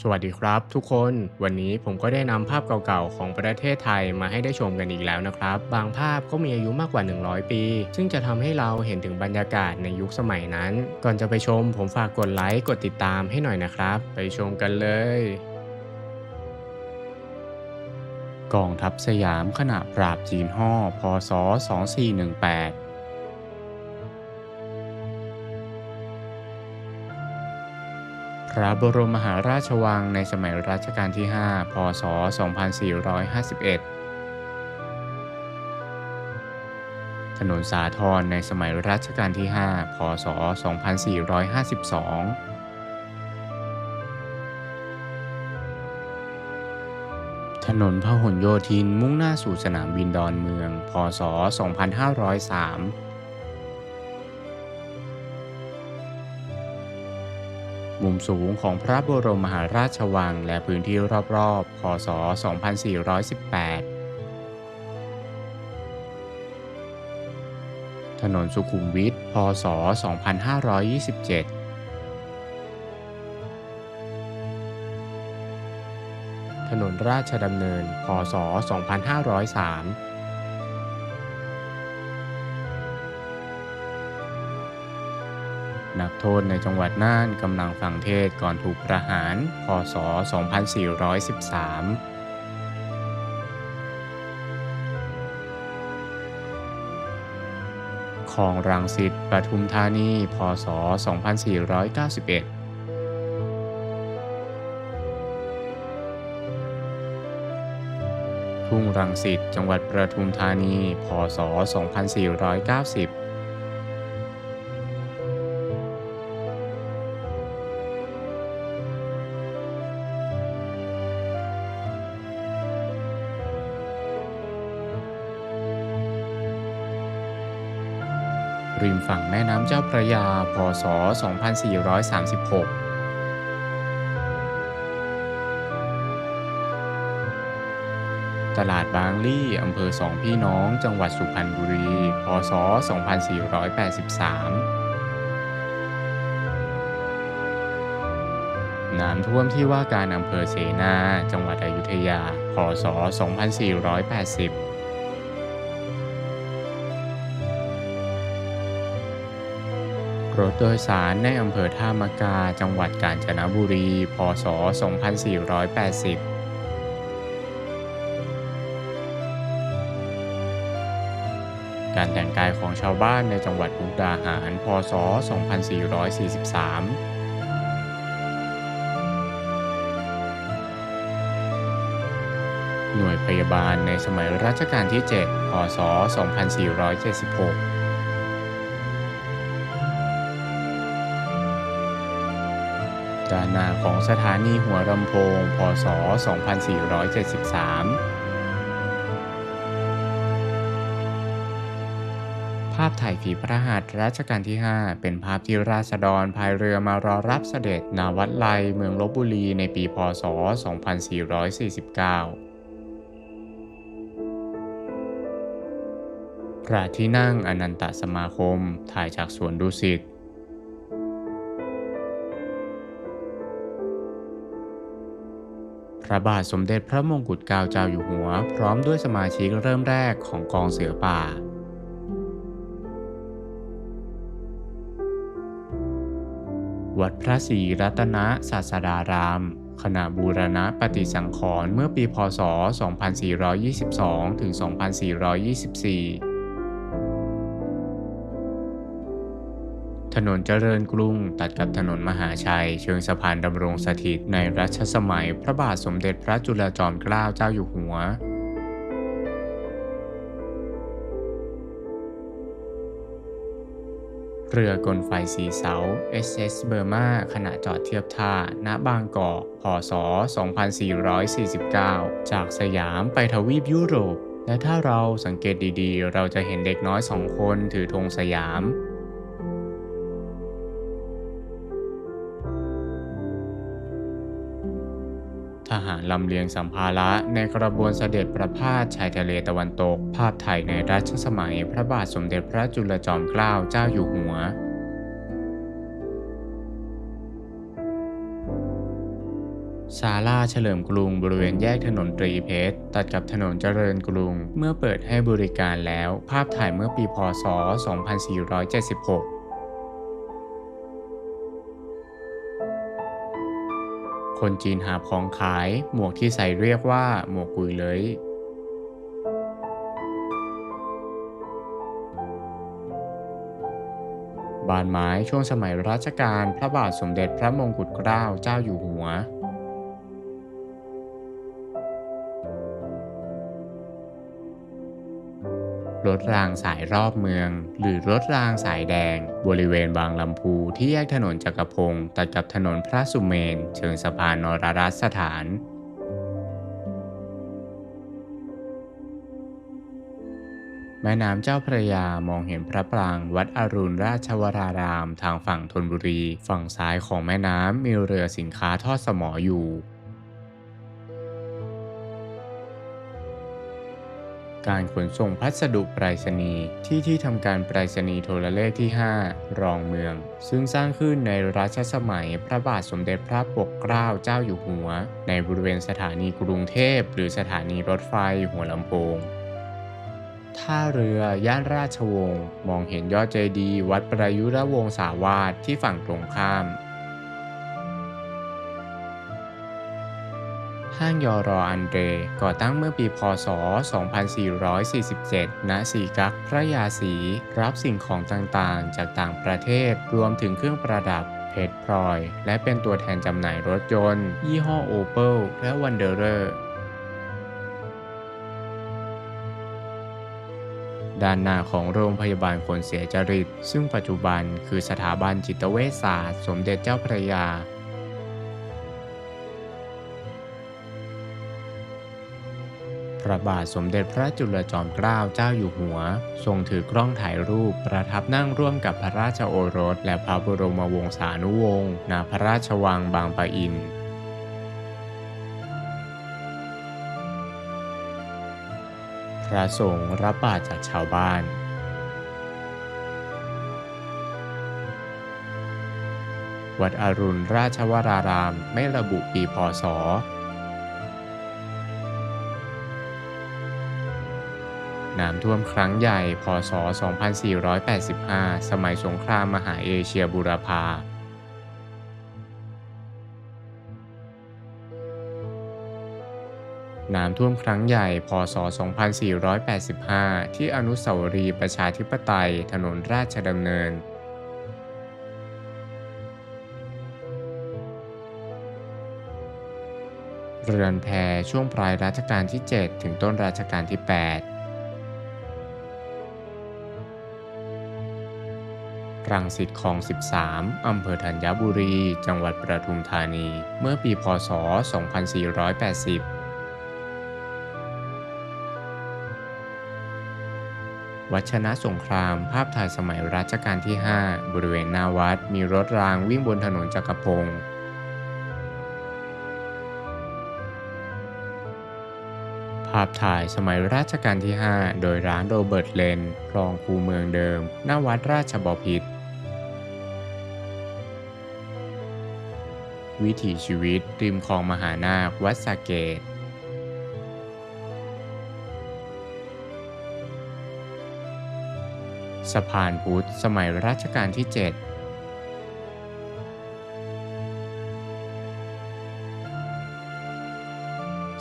สวัสดีครับทุกคนวันนี้ผมก็ได้นำภาพเก่าๆ ของประเทศไทยมาให้ได้ชมกันอีกแล้วนะครับ บางภาพก็มีอายุมากกว่า 100 ปี ซึ่งจะทำให้เราเห็นถึงบรรยากาศในยุคสมัยนั้น ก่อนจะไปชม ผมฝากกดไลค์กดติดตามให้หน่อยนะครับ ไปชมกันเลยกองทัพสยามขณะปราบจีนห่อพศ 2418 ระบรมมหาราชวังในสมัยรัชกาลที่ 5 พศ 2451 ถนนสาทรในสมัยรัชกาลที่ 5 พศ 2452ถนนพหลโยธินมุ่งหน้าสู่สนามบินดอนเมือง พศ 2503 มุมสูงของพระบรมมหาราชวังและพื้นที่รอบๆ พศ 2418 ถนนสุขุมวิท พศ 2527ถนนราชดำเนิน พศ 2503 นักโทษในจังหวัดน่านกำลังฟังเทศก่อนถูกประหาร พศ 2413ของรังสิตปทุมธานี พศ 2491 ทุ่งรังสิต จังหวัดประทุมธานี พศ 2490 ฝั่งแม่น้ำเจ้าพระยา พศ 2436ตลาดบางลี่อำเภอสองพี่น้อง จังหวัดสุพรรณบุรี พศ 2483 น้ำท่วมที่ว่าการอำเภอเสนา จังหวัดอยุธยา พศ 2480 รถโดยสารในอำเภอท่ามะกา จังหวัดกาญจนบุรี พศ 2480การแต่งกายของชาวบ้านในจังหวัดมุกดาหาร พศ 2443 หน่วยพยาบาลในสมัยรัชกาลที่ 7 พศ 2476 ด้านหน้าของสถานีหัวลำโพง พศ 2473 ภาพถ่ายฝีพระหัตถ์รัชกาลที่ 5 เป็นภาพที่ราษฎรพายเรือมารอรับเสด็จนาวัดไลเมืองลบบุรีในปี พศ 2449พระที่นั่งอนันตสมาคม ถ่ายจากสวนดุสิต พระบาทสมเด็จพระมงกุฎเกล้าเจ้าอยู่หัว พร้อมด้วยสมาชิกเริ่มแรกของกองเสือป่าวัดพระศรีรัตนศาสดารามขณะบูรณะปฏิสังขรณ์เมื่อปีพศ 2422 ถึง 2424 ถนนเจริญกรุง ตัดกับถนนมหาชัย เชิงสะพานดำรงสถิตในรัชสมัย พระบาทสมเด็จพระจุลจอมเกล้าเจ้าอยู่หัวเรือกลไฟสีเสา SS เบอร์มาขณะจอดเทียบท่า ณ บางกอก พศ 2449 จากสยามไปทวีปยุโรป และถ้าเราสังเกตดีๆ เราจะเห็นเด็กน้อยสองคนถือธงสยาม หารลำเลียงสัมภาระในกระบวนเสด็จประพาสชายทะเลตะวันตก ภาพถ่ายในรัชสมัยพระบาทสมเด็จพระจุลจอมเกล้าเจ้าอยู่หัวศาลาเฉลิมกรุงบริเวณแยกถนนตรีเพชร ตัดกับถนนเจริญกรุง เมื่อเปิดให้บริการแล้ว ภาพถ่ายเมื่อปีพศ 2476 คนจีนหาของขายหมวกที่ใส่เรียกว่าหมวกกุยเลย บานไม้ช่วงสมัยรัชกาลพระบาทสมเด็จพระมงกุฎเกล้าเจ้าอยู่หัว รถรางสายรอบเมือง หรือรถรางสายแดง บริเวณบางลำพูที่แยกถนนจักรพงศ์ตัดกับถนนพระสุเมน เชิงสะพานนรรัตสถานแม่น้ำเจ้าพระยามองเห็นพระปรางวัดอรุณราชวราราม ทางฝั่งธนบุรี ฝั่งซ้ายของแม่น้ำมีเรือสินค้าทอดสมออยู่ การขนส่งพัสดุไปรษณีย์ที่ที่ทำการไปรษณีย์โทรเลขที่ 5 รองเมือง ซึ่งสร้างขึ้นในรัชสมัยพระบาทสมเด็จพระปกเกล้าเจ้าอยู่หัว ในบริเวณสถานีกรุงเทพ หรือสถานีรถไฟหัวลำโพงท่าเรือย่านราชวงศ์มองเห็นยอดเจดีย์วัดประยุรวงศาวาสที่ฝั่งตรงข้าม ห้างยอรออันเดรก่อตั้งเมื่อปีพศ 2447 ณ สีกักพระยาศรีรับสิ่งของต่างๆ จากต่างประเทศรวมถึงเครื่องประดับเพชรพลอย และเป็นตัวแทนจำหน่ายรถยนต์ ยี่ห้อโอเปลและวันเดอร์เรด้านหน้าของโรงพยาบาลคนเสียจริต ซึ่งปัจจุบันคือสถาบันจิตเวชศาสตร์ สมเด็จเจ้าพระยา พระบาทสมเด็จพระจุลจอมเกล้าเจ้าอยู่หัว ทรงถือกล้องถ่ายรูป ประทับนั่งร่วมกับพระราชโอรส และพระบรมวงศานุวงศ์ณพระราชวังบางปะอินพระสงฆ์รับบาตรจากชาวบ้านวัดอรุณราชวราราม ไม่ระบุปีพศ น้ำท่วมครั้งใหญ่ พศ 2485 สมัยสงครามมหาเอเชียบูรพาน้ำท่วมครั้งใหญ่ พศ 2485 ที่อนุสาวรีย์ประชาธิปไตย ถนนราชดำเนิน เรือนแพช่วงปลายรัชกาลที่ 7 ถึงต้นรัชกาลที่ 8 รังสิตคลอง 13 อำเภอธัญบุรี จังหวัดประทุมธานี เมื่อปีพศ 2480 วัชนะสงคราม ภาพถ่ายสมัยรัชกาลที่ 5 บริเวณหน้าวัด มีรถรางวิ่งบนถนนจักรพงศ์ภาพถ่ายสมัยรัชกาลที่ 5 โดยร้านโรเบิร์ตเลนคลองคูเมืองเดิม หน้าวัดราชบพิตร วิถีชีวิตริมคลองมหานาควัดสะเกตสะพานพุทธสมัยรัชกาลที่ 7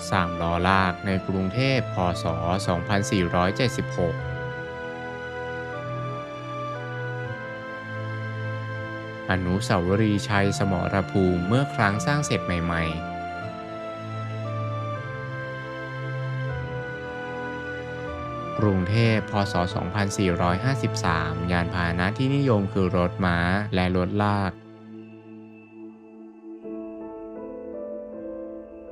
สามล้อลากในกรุงเทพพศ 2476 อนุสาวรีย์ชัยสมรภูมิเมื่อครั้งสร้างเสร็จใหม่ๆกรุงเทพพศ 2453 ยานพาหนะที่นิยมคือรถม้าและรถลาก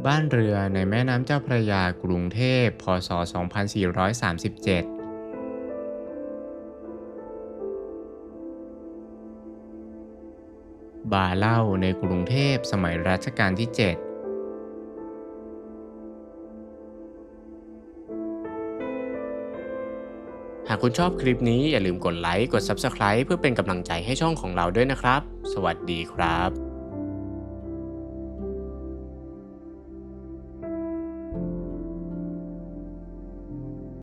บ้านเรือในแม่น้ำเจ้าพระยากรุงเทพ พศ 2437 บาร์เหล้าในกรุงเทพสมัยรัชกาลที่7หากคุณชอบคลิปนี้อย่าลืมกดไลค์ กด Subscribe เพื่อเป็นกำลังใจให้ช่องของเราด้วยนะครับ สวัสดีครับ